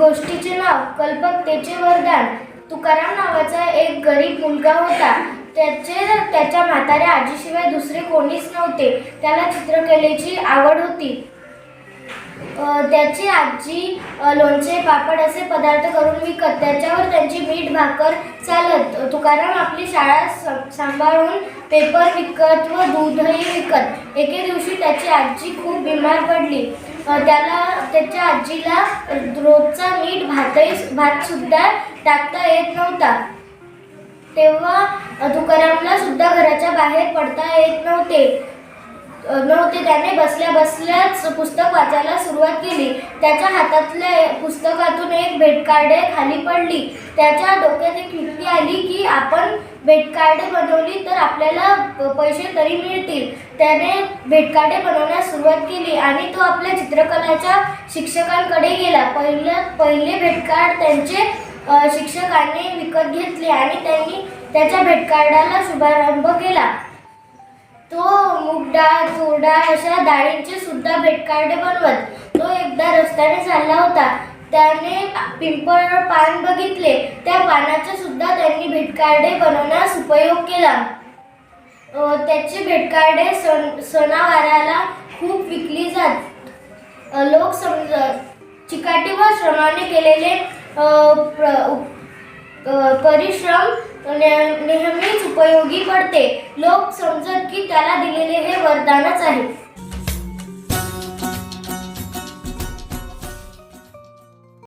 गोष्टीचे नाव कल्पकतेचे वरदान. तुकाराम नावाचा एक गरीब मुलगा होता. त्याचे त्याच्या म्हाताऱ्या आजीशिवाय दुसरे कोणीच नव्हते. त्याला चित्रकलेची आवड होती. त्याची आजी लोणचे पापड असे पदार्थ करून विकत त्याच्यावर त्यांची मीठ भाकर चालत. तुकाराम आपली शाळा सांभाळून पेपर विकत व दूधही विकत. एके दिवशी त्याची आजी खूप बिमार पडली. त्याला त्याच्या आजीला रोजचा मीठ भातही भात सुद्धा टाकता येत नव्हता. तेव्हा तुकारामला सुद्धा घराच्या बाहेर पडता येत नव्हते. नव्हते. त्याने बसल्या बसल्याच पुस्तक वाचायला सुरुवात केली. त्याच्या हातातल्या पुस्तकातून एक भेटकार्डे खाली पडली. त्याच्या डोक्यात एक युक्ती आली की आपण भेटकार्डे बनवली तर आपल्याला प- पैसे तरी मिळतील. त्याने भेटकार्डे बनवण्यास सुरुवात केली आणि तो आपल्या चित्रकलाच्या शिक्षकांकडे गेला. पहिलं पहिले भेटकार्ड त्यांचे शिक्षकांनी विकत घेतले आणि त्यांनी त्याच्या भेटकार्डाला शुभारंभ केला. तो मूग डाळ अशा डाळींचे सुद्धा भेटकार्डे बनवत. तो एकदा रस्त्याने चालला होता. त्याने पिंपळ पान बघितले. त्या पानाचे सुद्धा त्यांनी भेटकार्डे बनवण्यास उपयोग केला. त्याची भेटकार्डे सण सणावाराला खूप विकली जात. लोक समज चिकाटी व श्रमाने केलेले प्र- परिश्रम नेहमीच उपयोगी पडते. लोक समजत की त्याला दिलेले हे वरदानच आहे.